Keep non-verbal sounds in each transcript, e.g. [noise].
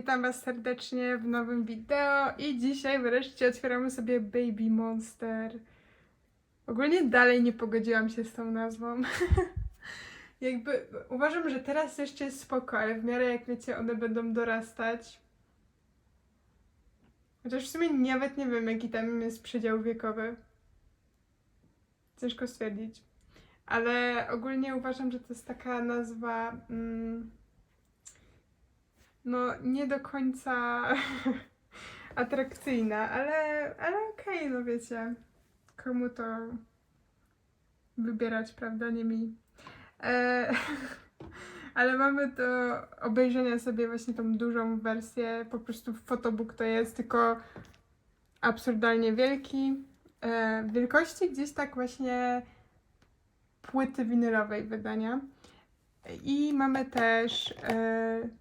Witam Was serdecznie w nowym wideo i dzisiaj wreszcie otwieramy sobie Baby Monster. Ogólnie dalej nie pogodziłam się z tą nazwą. [laughs] Jakby uważam, że teraz jeszcze jest spoko, ale w miarę jak wiecie, one będą dorastać. Chociaż w sumie nawet nie wiem, jaki tam jest przedział wiekowy. Ciężko stwierdzić. Ale ogólnie uważam, że to jest taka nazwa. Mm, no, nie do końca [laughs] atrakcyjna, ale, ale okej, no wiecie. Komu to wybierać, prawda? Nie mi. E, [laughs] ale mamy do obejrzenia sobie właśnie tą dużą wersję. Po prostu fotobook to jest tylko absurdalnie wielki. E, wielkości gdzieś tak właśnie płyty winylowej wydania. I mamy też e,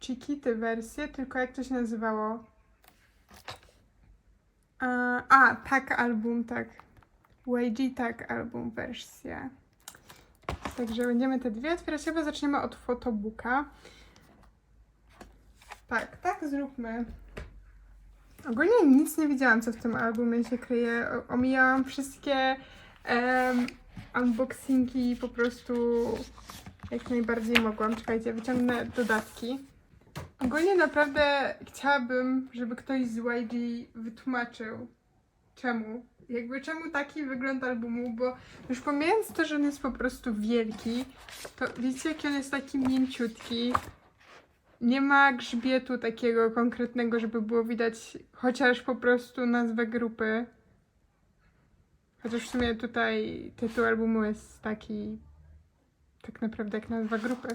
Chiquity wersję, tylko jak to się nazywało? A, a tak album, tak. YG tak album wersja. Także będziemy te dwie otwierać, chyba zaczniemy od fotobooka. Tak, tak zróbmy. Ogólnie nic nie widziałam, co w tym albumie się kryje. Omijałam wszystkie em, unboxingi po prostu jak najbardziej mogłam. Czekajcie, wyciągnę dodatki. Ogólnie naprawdę chciałabym, żeby ktoś z YG wytłumaczył, czemu. Jakby czemu taki wygląd albumu, bo już pomijając to, że on jest po prostu wielki, to wiecie, jaki on jest taki mięciutki. Nie ma grzbietu takiego konkretnego, żeby było widać chociaż po prostu nazwę grupy. Chociaż w sumie tutaj tytuł albumu jest taki tak naprawdę jak nazwa grupy.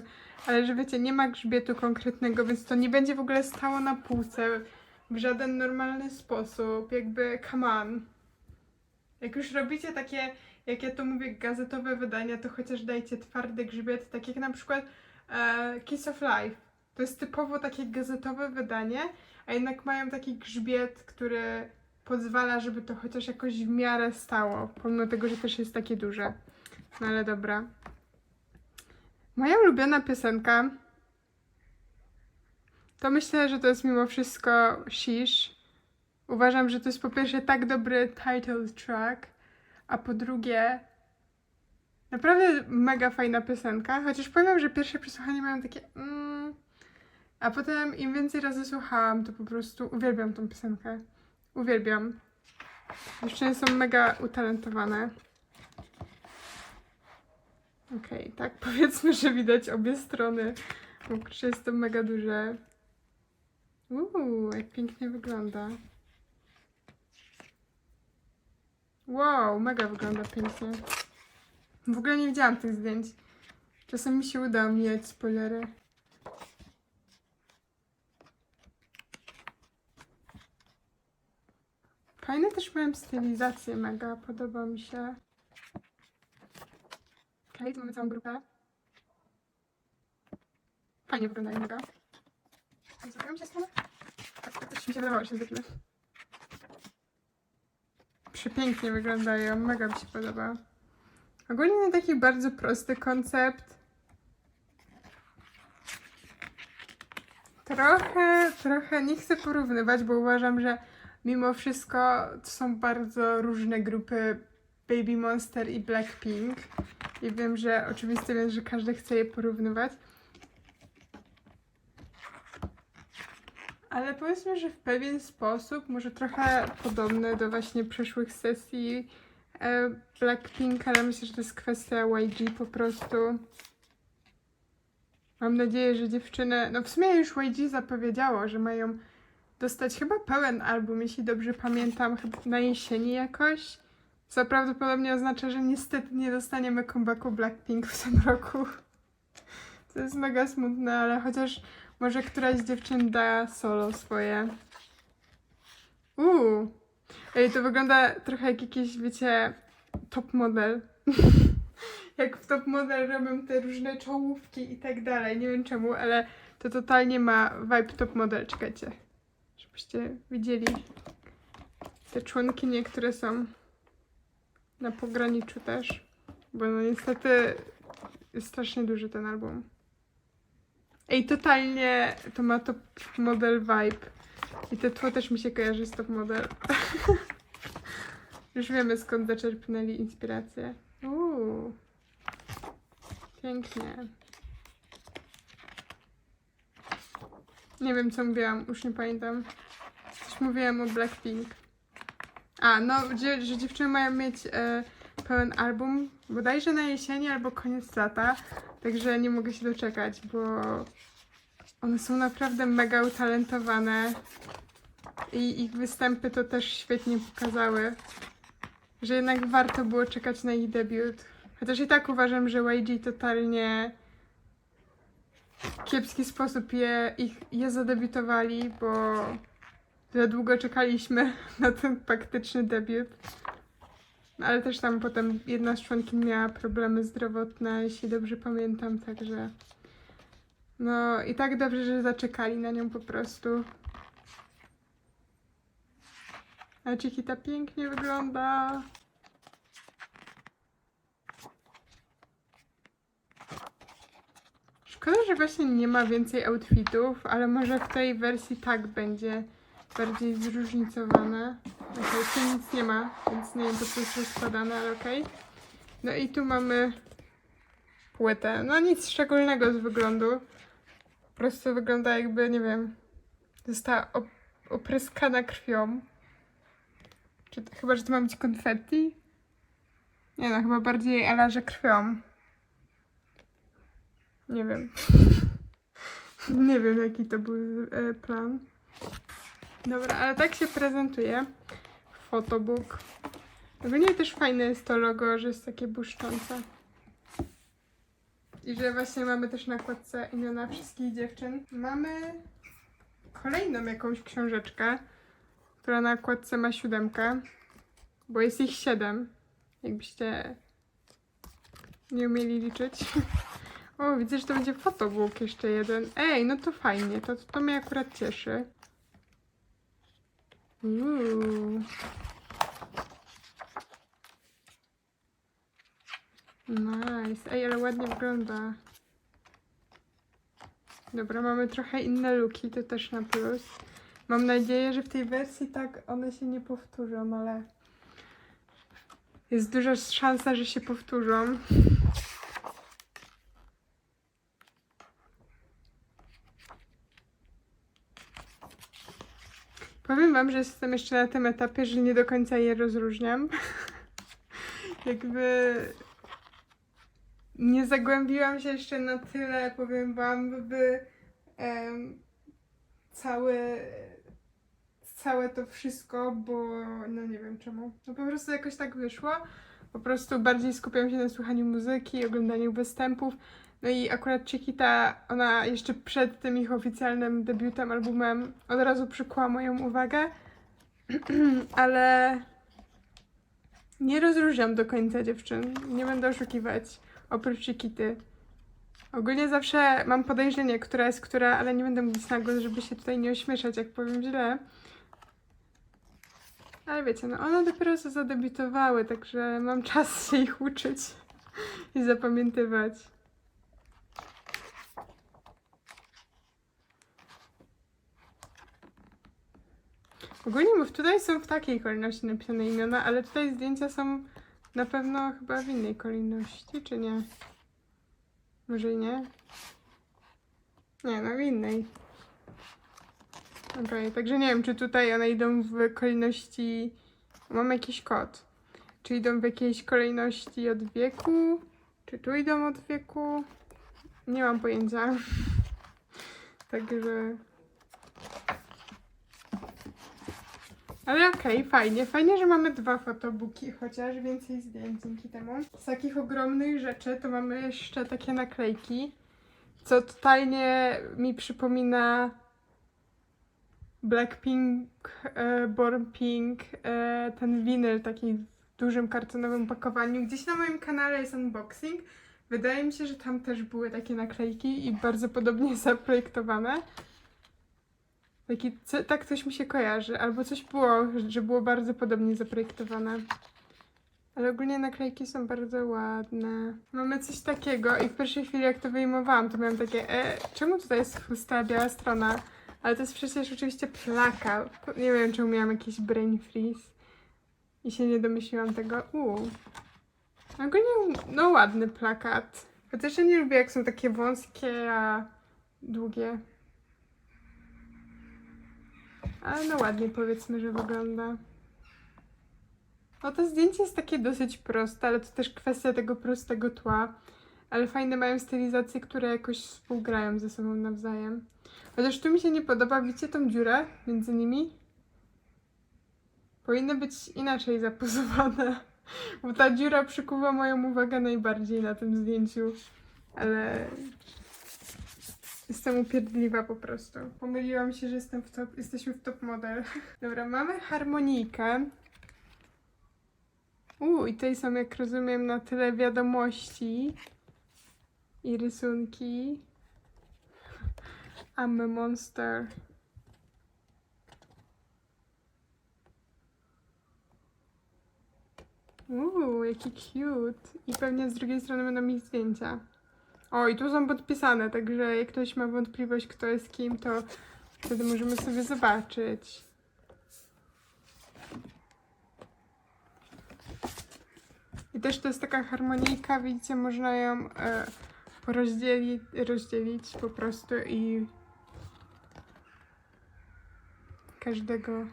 Ale że wiecie, nie ma grzbietu konkretnego, więc to nie będzie w ogóle stało na półce w żaden normalny sposób. Jakby, come on. Jak już robicie takie, jak ja to mówię, gazetowe wydania, to chociaż dajcie twardy grzbiet, tak jak na przykład e, Kiss of Life. To jest typowo takie gazetowe wydanie, a jednak mają taki grzbiet, który pozwala, żeby to chociaż jakoś w miarę stało, pomimo tego, że też jest takie duże. No ale dobra. Moja ulubiona piosenka to myślę, że to jest mimo wszystko Shish. Uważam, że to jest po pierwsze tak dobry title track, a po drugie naprawdę mega fajna piosenka. Chociaż powiem, że pierwsze przesłuchanie miałam takie mm, a potem im więcej razy słuchałam, to po prostu uwielbiam tą piosenkę. Uwielbiam. Dziewczyny są mega utalentowane. Okej, tak [laughs] powiedzmy, że widać obie strony. Bo kurczę, jest to mega duże. Uuu, jak pięknie wygląda. Wow, mega wygląda pięknie. W ogóle nie widziałam tych zdjęć. Czasem mi się uda omijać spoilery. Fajne też mają stylizację mega, podoba mi się. Okej, tu mamy całą grupę. Fajnie wyglądają mega. Zrobiłam się stronę? Tak, też mi się wydawało, się zwykle. Przepięknie wyglądają, mega mi się podoba. Ogólnie taki bardzo prosty koncept. Trochę, trochę nie chcę porównywać, bo uważam, że mimo wszystko to są bardzo różne grupy Baby Monster i Blackpink. I wiem, że oczywiście wiem, że każdy chce je porównywać. Ale powiedzmy, że w pewien sposób, może trochę podobne do właśnie przeszłych sesji e, Blackpink, ale myślę, że to jest kwestia YG po prostu. Mam nadzieję, że dziewczyny. No w sumie już YG zapowiedziało, że mają dostać chyba pełen album, jeśli dobrze pamiętam, chyba na jesieni jakoś. Co prawdopodobnie oznacza, że niestety nie dostaniemy comebacku Blackpink w tym roku. To jest mega smutne, ale chociaż może któraś z dziewczyn da solo swoje. Uuu. Ej, to wygląda trochę jak jakiś, wiecie, top model. [laughs] jak w top model robią te różne czołówki i tak dalej. Nie wiem czemu, ale to totalnie ma vibe top model. Czekajcie, żebyście widzieli. Te członkinie, które są na pograniczu też. Bo no niestety jest strasznie duży ten album. Ej, totalnie to ma top model vibe. I to tło też mi się kojarzy z top model. [laughs] Już wiemy skąd zaczerpnęli inspirację. Uuu. Pięknie. Nie wiem co mówiłam, już nie pamiętam. Coś mówiłam o Blackpink. A, no, dzie- że dziewczyny mają mieć e, pełen album bodajże na jesieni albo koniec lata. Także nie mogę się doczekać, bo one są naprawdę mega utalentowane. I ich występy to też świetnie pokazały, że jednak warto było czekać na ich debiut. Chociaż i tak uważam, że YG totalnie w kiepski sposób je, ich, je zadebiutowali, bo za długo czekaliśmy [laughs] na ten faktyczny debiut. No, ale też tam potem jedna z członkiń miała problemy zdrowotne, jeśli dobrze pamiętam, także. No i tak dobrze, że zaczekali na nią po prostu. A Chiquita pięknie wygląda. Szkoda, że właśnie nie ma więcej outfitów, ale może w tej wersji tak będzie bardziej zróżnicowane. Okej, tu nic nie ma, więc nie wiem po co jest rozkładane, ale okej. No i tu mamy płytę. No nic szczególnego z wyglądu. Po prostu wygląda jakby, nie wiem, została op- opryskana krwią. Czy to, chyba, że to ma być konfetti? Nie no, chyba bardziej Ela, że krwią. Nie wiem. [laughs] Nie wiem, jaki to był e, plan. Dobra, ale tak się prezentuje fotobook. Ogólnie też fajne jest to logo, że jest takie błyszczące. I że właśnie mamy też na kładce imiona wszystkich dziewczyn. Mamy kolejną jakąś książeczkę, która na kładce ma siódemkę, bo jest ich siedem, jakbyście nie umieli liczyć. [laughs] O, widzę, że to będzie fotobook jeszcze jeden. Ej, no to fajnie, to, to mnie akurat cieszy. Uuu. Nice. Ej, ale ładnie wygląda. Dobra, mamy trochę inne luki, to też na plus. Mam nadzieję, że w tej wersji tak one się nie powtórzą, ale jest duża szansa, że się powtórzą. Powiem wam, że jestem jeszcze na tym etapie, że nie do końca je rozróżniam. [laughs] Jakby nie zagłębiłam się jeszcze na tyle, powiem wam, by em, całe, całe to wszystko, bo no nie wiem czemu. No po prostu jakoś tak wyszło. Po prostu bardziej skupiam się na słuchaniu muzyki, oglądaniu występów. No i akurat Chiquita, ona jeszcze przed tym ich oficjalnym debiutem, albumem, od razu przykuła moją uwagę, [clears throat] ale nie rozróżniam do końca dziewczyn, nie będę oszukiwać, oprócz Chiquity. Ogólnie zawsze mam podejrzenie, która jest która, ale nie będę mówić na głos, żeby się tutaj nie ośmieszać, jak powiem źle. Ale wiecie, no one dopiero co zadebiutowały, także mam czas się ich uczyć i zapamiętywać. Ogólnie mów, tutaj są w takiej kolejności napisane imiona, ale tutaj zdjęcia są na pewno chyba w innej kolejności, czy nie? Może i nie? Nie, no w innej. Okej, także nie wiem, czy tutaj one idą w kolejności... Mam jakiś kod. Czy idą w jakiejś kolejności od wieku? Czy tu idą od wieku? Nie mam pojęcia. [laughs] Także... Ale okej, fajnie. Fajnie, że mamy dwa fotobooki, chociaż więcej zdjęć dzięki temu. Z takich ogromnych rzeczy to mamy jeszcze takie naklejki, co totalnie mi przypomina Blackpink, e, Born Pink, e, ten winyl taki w dużym kartonowym pakowaniu. Gdzieś na moim kanale jest unboxing. Wydaje mi się, że tam też były takie naklejki i bardzo podobnie [laughs] zaprojektowane. Taki, co, tak coś mi się kojarzy, albo coś było, że było bardzo podobnie zaprojektowane. Ale ogólnie naklejki są bardzo ładne. Mamy coś takiego i w pierwszej chwili jak to wyjmowałam, to miałam takie, e, czemu tutaj jest pusta biała strona? Ale to jest przecież oczywiście plakat. Nie wiem, czemu miałam jakiś brain freeze. I się nie domyśliłam tego. Uuu. Ogólnie, no ładny plakat. Chociaż ja nie lubię, jak są takie wąskie, a długie. Ale no ładnie powiedzmy, że wygląda. No to zdjęcie jest takie dosyć proste, ale to też kwestia tego prostego tła. Ale fajne mają stylizacje, które jakoś współgrają ze sobą nawzajem. Chociaż tu mi się nie podoba, widzicie tą dziurę między nimi? Powinny być inaczej zapozowane. Bo ta dziura przykuwa moją uwagę najbardziej na tym zdjęciu. Ale jestem upierdliwa po prostu. Pomyliłam się, że jestem w top, jesteśmy w top model. [laughs] Dobra, mamy harmonijkę. Uuu, i tutaj są, jak rozumiem, na tyle wiadomości i rysunki. I'm a monster. Uuu, jaki cute. I pewnie z drugiej strony będą mi zdjęcia. O, i tu są podpisane, także jak ktoś ma wątpliwość, kto jest kim, to wtedy możemy sobie zobaczyć. I też to jest taka harmonijka, widzicie, można ją e, rozdzielić po prostu i każdego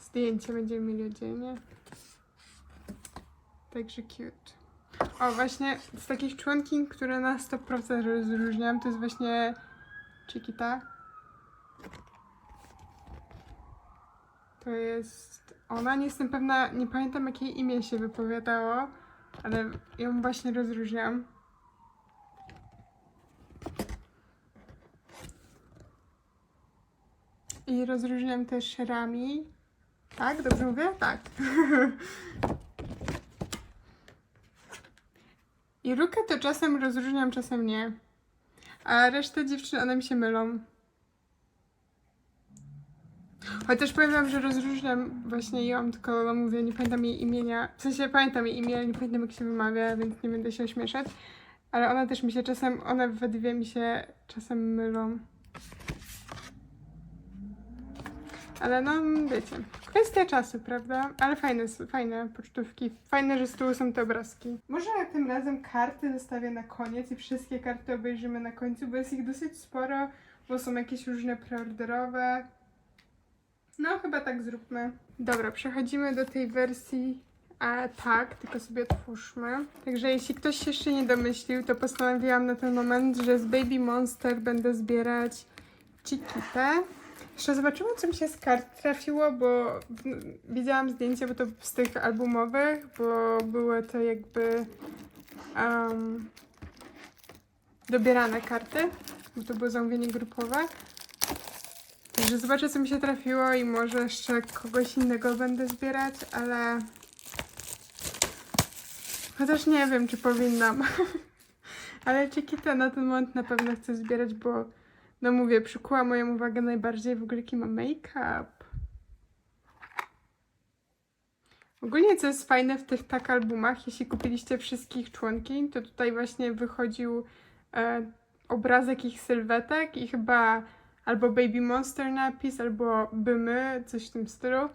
zdjęcia będziemy mieli oddzielnie. Także cute. O, właśnie z takich członkiń, które na 100% rozróżniam, to jest właśnie Chiquita. To jest ona, nie jestem pewna, nie pamiętam jakie imię się wypowiadało, ale ją właśnie rozróżniam. I rozróżniam też Rami. Tak, dobrze mówię? Tak. [laughs] I Rukę to czasem rozróżniam, czasem nie. A resztę dziewczyn, one mi się mylą. Chociaż powiem wam, że rozróżniam właśnie ją, tylko no mówię, nie pamiętam jej imienia. W sensie pamiętam jej imię, nie pamiętam jak się wymawia, więc nie będę się ośmieszać. Ale ona też mi się czasem, one we dwie mi się czasem mylą. Ale no, wiecie, kwestia czasu, prawda? Ale fajne, fajne pocztówki. Fajne, że z tyłu są te obrazki. Może tym razem karty zostawię na koniec i wszystkie karty obejrzymy na końcu, bo jest ich dosyć sporo, bo są jakieś różne preorderowe. No, chyba tak zróbmy. Dobra, przechodzimy do tej wersji. A tak, tylko sobie otwórzmy. Także jeśli ktoś się jeszcze nie domyślił, to postanowiłam na ten moment, że z Baby Monster będę zbierać Chiquitę. Jeszcze zobaczymy, co mi się z kart trafiło, bo widziałam zdjęcie, bo to z tych albumowych, bo były to jakby um, dobierane karty, bo to było zamówienie grupowe. Także zobaczę, co mi się trafiło i może jeszcze kogoś innego będę zbierać, ale... Chociaż nie wiem, czy powinnam. [laughs] ale Chiquita na ten moment na pewno chcę zbierać, bo no mówię, przykuła moją uwagę najbardziej w ogóle jaki ma make-up. Ogólnie co jest fajne w tych tak albumach, jeśli kupiliście wszystkich członkiń, to tutaj właśnie wychodził e, obrazek ich sylwetek i chyba albo Baby Monster napis, albo by my, coś w tym stylu.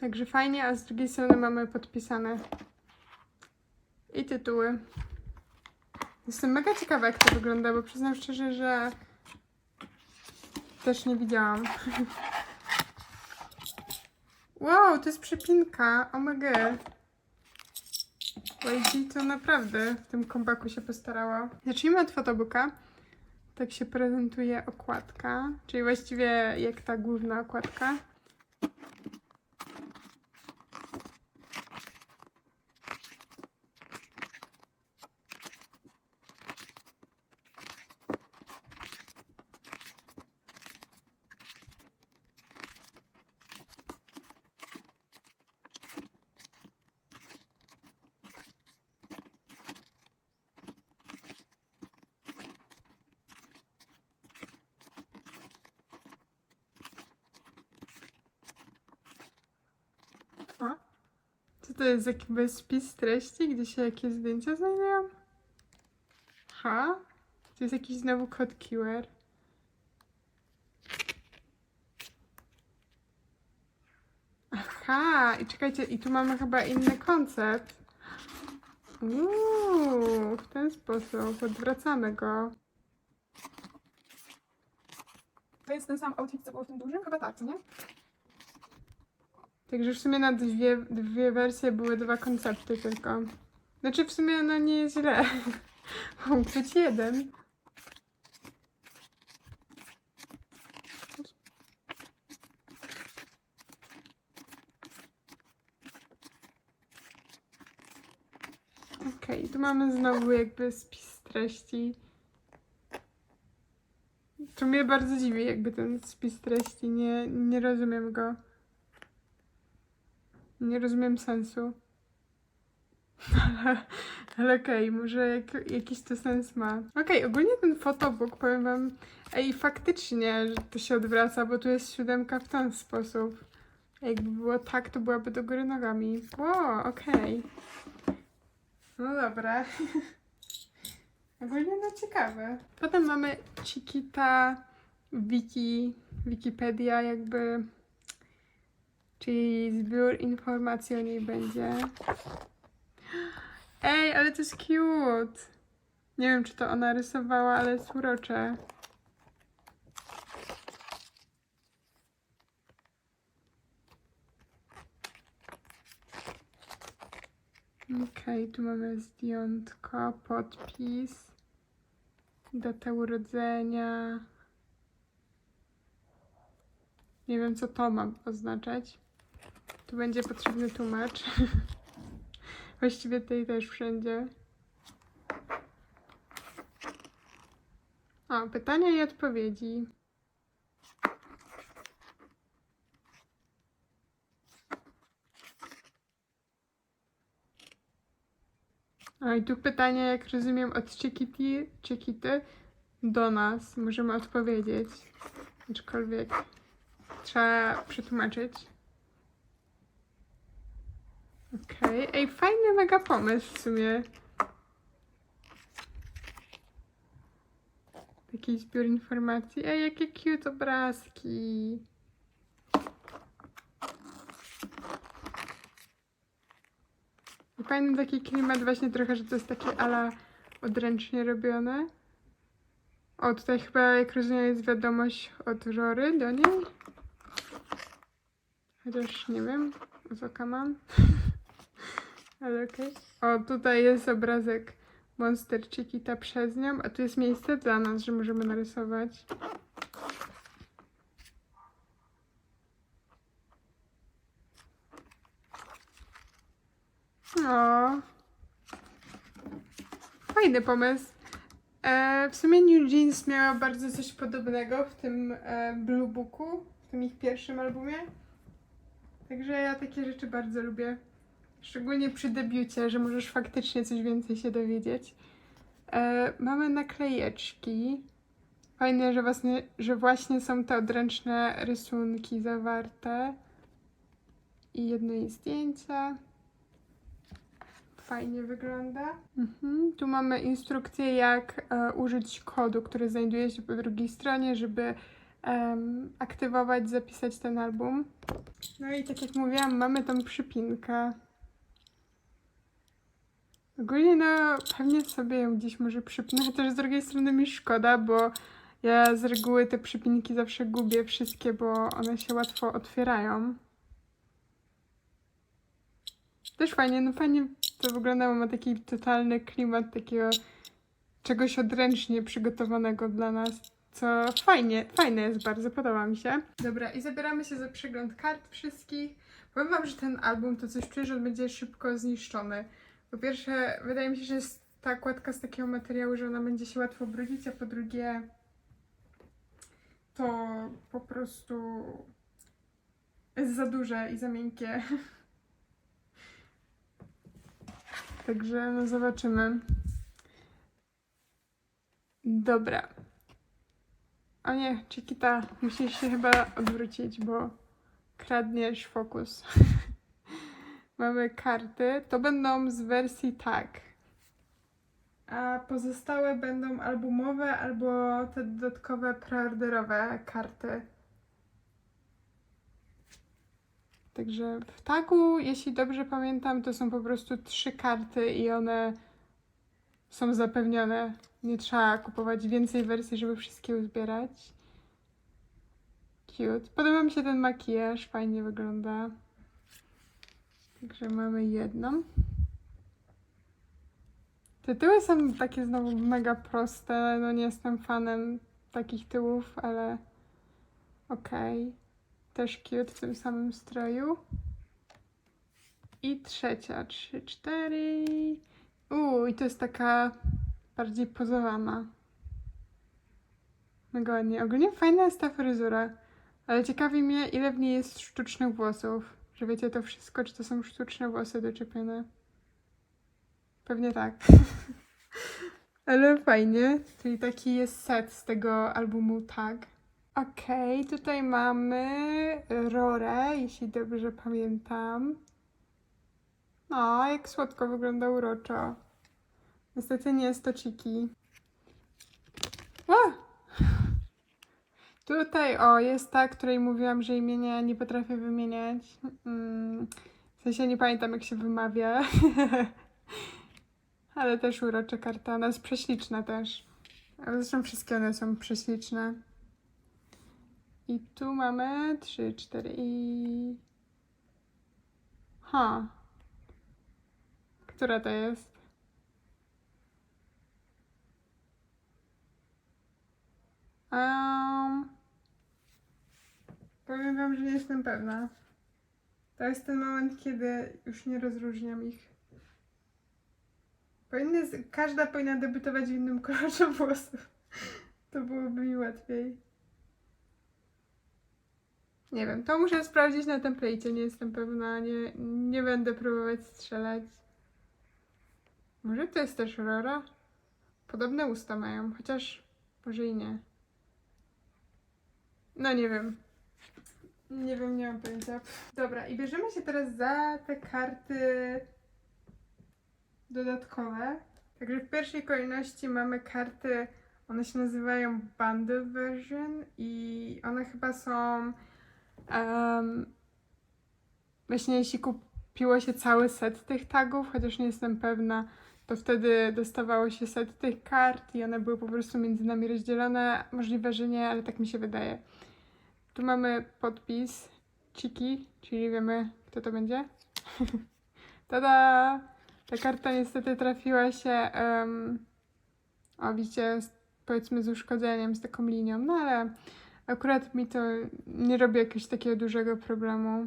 Także fajnie, a z drugiej strony mamy podpisane i tytuły. Jestem mega ciekawa, jak to wygląda, bo przyznam szczerze, że też nie widziałam. [laughs] wow, to jest przypinka. God. YG to naprawdę w tym kombaku się postarało. Zacznijmy od fotobooka. Tak się prezentuje okładka, czyli właściwie jak ta główna okładka. To jest jakby spis treści, gdzie się jakieś zdjęcia znajdują? Ha? To jest jakiś znowu kod QR. Aha, i czekajcie, i tu mamy chyba inny koncept. Uuu, w ten sposób odwracamy go. To jest ten sam outfit, co było w tym dużym? Chyba tak, nie? Także w sumie na dwie, dwie wersje były dwa koncepty tylko. Znaczy w sumie no nie jest źle. [laughs] Mógł być jeden. Okej, tu mamy znowu jakby spis treści. To mnie bardzo dziwi jakby ten spis treści. Nie, nie rozumiem go. Nie rozumiem sensu. Ale, [laughs] ale okej, może jak, jakiś to sens ma. Okej, ogólnie ten fotobook, powiem wam, ej, faktycznie, że to się odwraca, bo tu jest siódemka w ten sposób. Jakby było tak, to byłaby do góry nogami. Wow, okej. No dobra. [laughs] Ogólnie no ciekawe. Potem mamy Chiquita, Wiki, Wikipedia jakby Czyli zbiór informacji o niej będzie. Ej, ale to jest cute! Nie wiem, czy to ona rysowała, ale jest urocze. Okej, tu mamy zdjątko, podpis, data urodzenia. Nie wiem, co to ma oznaczać. Tu będzie potrzebny tłumacz. [laughs] Właściwie tutaj też wszędzie. O, pytania i odpowiedzi. O, i tu pytania, jak rozumiem, od Chiquity, Chiquity do nas. Możemy odpowiedzieć. Aczkolwiek trzeba przetłumaczyć. Okej, ej, fajny mega pomysł w sumie. Taki zbiór informacji. Ej, jakie cute obrazki. I Fajny taki klimat właśnie trochę, że to jest takie ala odręcznie robione. O, tutaj chyba, jak rozumiem, jest wiadomość od Rory do niej. Chociaż nie wiem, z oka mam. [laughs] Ale okej. O, tutaj jest obrazek Monster Chiquita przez nią, a tu jest miejsce dla nas, że możemy narysować. O. Fajny pomysł. E, w sumie New Jeans miała bardzo coś podobnego w tym e, Blue Booku, w tym ich pierwszym albumie. Także ja takie rzeczy bardzo lubię. Szczególnie przy debiucie, że możesz faktycznie coś więcej się dowiedzieć. E, mamy naklejeczki. Fajne, że właśnie, że właśnie są te odręczne rysunki zawarte. I jedno jej zdjęcie. Fajnie wygląda. Mhm. Tu mamy instrukcję, jak e, użyć kodu, który znajduje się po drugiej stronie, żeby aktywować, zapisać ten album. No i tak jak mówiłam, mamy tą przypinkę. Ogólnie no, pewnie sobie ją gdzieś może przypnę, chociaż z drugiej strony mi szkoda, bo ja z reguły te przypinki zawsze gubię wszystkie, bo one się łatwo otwierają. Też fajnie, no fajnie to wyglądało, ma taki totalny klimat takiego czegoś odręcznie przygotowanego dla nas, co fajnie, fajne jest bardzo, podoba mi się. Dobra, i zabieramy się za przegląd kart wszystkich. Powiem wam, że ten album to coś czuję, że będzie szybko zniszczony. Po pierwsze, wydaje mi się, że jest ta kładka z takiego materiału, że ona będzie się łatwo brudzić, a po drugie to po prostu jest za duże i za miękkie. [laughs] Także no zobaczymy. Dobra. O nie, Chiquita, musisz się chyba odwrócić, bo kradniesz fokus. [laughs] mamy karty. To będą z wersji tak. A pozostałe będą albumowe albo te dodatkowe preorderowe karty. Także w tagu, jeśli dobrze pamiętam, to są po prostu trzy karty i one są zapewnione. Nie trzeba kupować więcej wersji, żeby wszystkie uzbierać. Cute. Podoba mi się ten makijaż, fajnie wygląda. Także mamy jedną. Te tyły są takie znowu mega proste. No nie jestem fanem takich tyłów, ale okej. Też cute w tym samym stroju. I trzecia, trzy, cztery. Uuu, i to jest taka bardziej pozowana. Mega ładnie. Ogólnie fajna jest ta fryzura. Ale ciekawi mnie, ile w niej jest sztucznych włosów. Że wiecie to wszystko, czy to są sztuczne włosy doczepione. Pewnie tak. [laughs] Ale fajnie. Czyli taki jest set z tego albumu Tag. Okej, tutaj mamy Rorę, jeśli dobrze pamiętam. No, jak słodko wygląda uroczo. Niestety nie jest to Chiki. O! Tutaj, o, jest ta, której mówiłam, że imienia nie potrafię wymieniać. Mm, w sensie nie pamiętam, jak się wymawia. [laughs] Ale też urocza karta. Ona jest prześliczna też. Zresztą wszystkie one są prześliczne. I tu mamy trzy, cztery i... Ha. Która to jest? Um, powiem wam, że nie jestem pewna. To jest ten moment, kiedy już nie rozróżniam ich. Powinny, każda powinna debiutować w innym kolorze [laughs] włosów. To byłoby mi łatwiej. Nie wiem, to muszę sprawdzić na template, nie jestem pewna, nie, nie będę próbować strzelać. Może to jest też Aurora? Podobne usta mają, chociaż może i nie. No nie wiem. Nie wiem, nie mam pojęcia. Dobra, i bierzemy się teraz za te karty dodatkowe. Także w pierwszej kolejności mamy karty, one się nazywają Bundle Version i one chyba są em, właśnie jeśli kupiło się cały set tych tagów, chociaż nie jestem pewna, to wtedy dostawało się set tych kart i one były po prostu między nami rozdzielone. Możliwe, że nie, ale tak mi się wydaje. Tu mamy podpis Chiki, czyli wiemy, kto to będzie. [laughs] Tada! Ta karta niestety trafiła się, em, o widzicie, powiedzmy z uszkodzeniem, z taką linią, no ale akurat mi to nie robi jakiegoś takiego dużego problemu.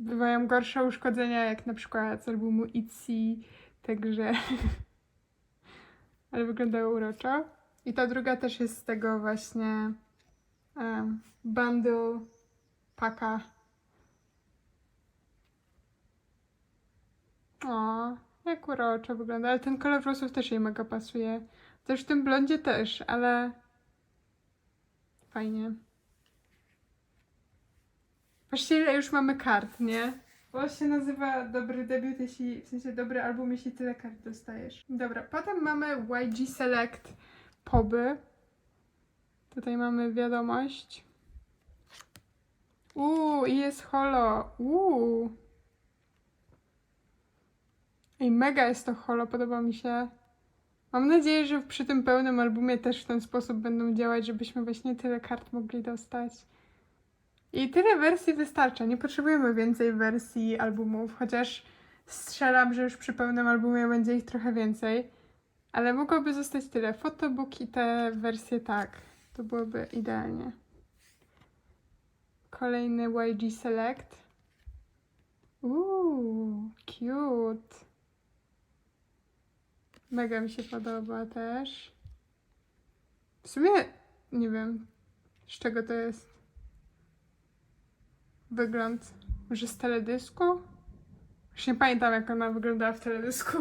Bywają gorsze uszkodzenia, jak na przykład z albumu Itzy, także... [laughs] ale wyglądało uroczo. I ta druga też jest z tego właśnie um, bundle paka. O, jak uroczo wygląda, ale ten kolor włosów też jej mega pasuje. Też w tym blondzie też, ale fajnie. Właściwie ile już mamy kart, nie? Bo się nazywa dobry debiut, jeśli, w sensie dobry album, jeśli tyle kart dostajesz. Dobra, potem mamy YG Select Poby. Tutaj mamy wiadomość. Uuu, i jest holo. Uuu. Ej, mega jest to holo, podoba mi się. Mam nadzieję, że przy tym pełnym albumie też w ten sposób będą działać, żebyśmy właśnie tyle kart mogli dostać. I tyle wersji wystarcza. Nie potrzebujemy więcej wersji albumów, chociaż strzelam, że już przy pełnym albumie będzie ich trochę więcej. Ale mogłoby zostać tyle. Fotobook i te wersje tak. To byłoby idealnie. Kolejny YG Select. Uuu, cute. Mega mi się podoba też. W sumie nie wiem, z czego to jest. Wygląd. Może z teledysku? Już nie pamiętam, jak ona wyglądała w teledysku.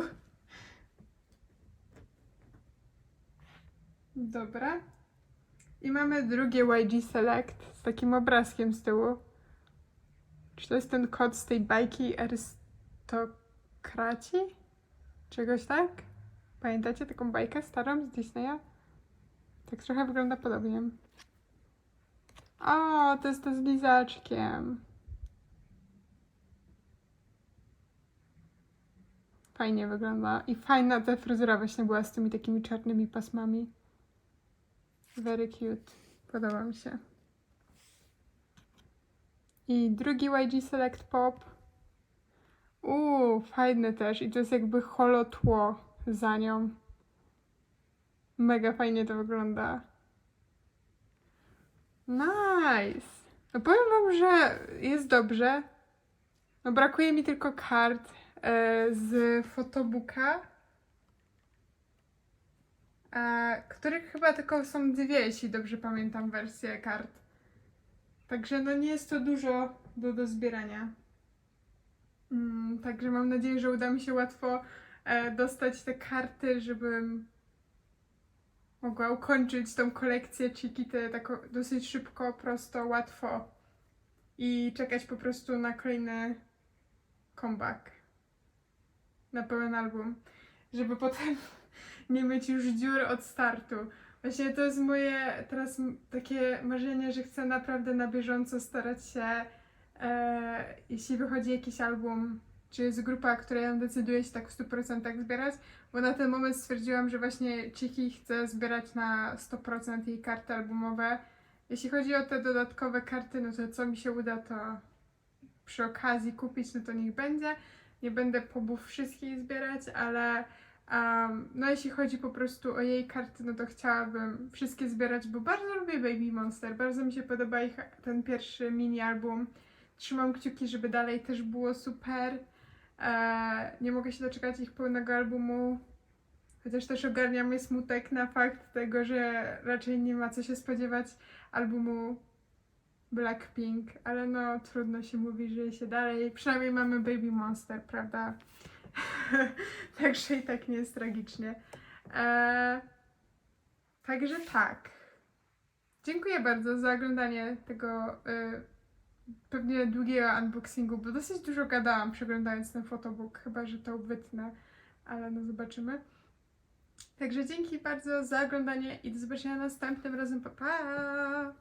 Dobra. I mamy drugie YG Select z takim obrazkiem z tyłu. Czy to jest ten kod z tej bajki arystokraci? Czegoś tak? Pamiętacie taką bajkę starą z Disneya? Tak trochę wygląda podobnie. O, to jest to z lizaczkiem. Fajnie wygląda. I fajna ta fryzura właśnie była z tymi takimi czarnymi pasmami. Very cute. Podoba mi się. I drugi YG Select Pop. Uuu, fajny też. I to jest jakby holotło za nią. Mega fajnie to wygląda. Nice. No powiem wam, że jest dobrze. No brakuje mi tylko kart e, z fotobooka, e, których chyba tylko są dwie, jeśli dobrze pamiętam wersję kart. Także no nie jest to dużo do, do zbierania. Mm, także mam nadzieję, że uda mi się łatwo e, dostać te karty, żebym mogła ukończyć tą kolekcję Chiquity tak o- dosyć szybko, prosto, łatwo i czekać po prostu na kolejny comeback, na pełen album, żeby potem [laughs] nie mieć już dziur od startu. Właśnie to jest moje teraz takie marzenie, że chcę naprawdę na bieżąco starać się, e, jeśli wychodzi jakiś album, czy jest grupa, która ja decyduje się tak w 100% zbierać, bo na ten moment stwierdziłam, że właśnie Chiki chcę zbierać na 100% jej karty albumowe. Jeśli chodzi o te dodatkowe karty, no to co mi się uda, to przy okazji kupić, no to niech będzie. Nie będę pobów wszystkich zbierać, ale um, no jeśli chodzi po prostu o jej karty, no to chciałabym wszystkie zbierać, bo bardzo lubię Baby Monster. Bardzo mi się podoba ich ten pierwszy mini album. Trzymam kciuki, żeby dalej też było super. E, nie mogę się doczekać ich pełnego albumu. Chociaż też ogarnia mnie smutek na fakt tego, że raczej nie ma co się spodziewać albumu Blackpink, ale no trudno się mówi, że się dalej. Przynajmniej mamy Baby Monster, prawda? [laughs] Także i tak nie jest tragicznie. E, także tak. Dziękuję bardzo za oglądanie tego y, pewnie długiego unboxingu, bo dosyć dużo gadałam przeglądając ten fotobook, chyba że to wytnę, ale no zobaczymy. Także dzięki bardzo za oglądanie i do zobaczenia następnym razem. Pa, pa!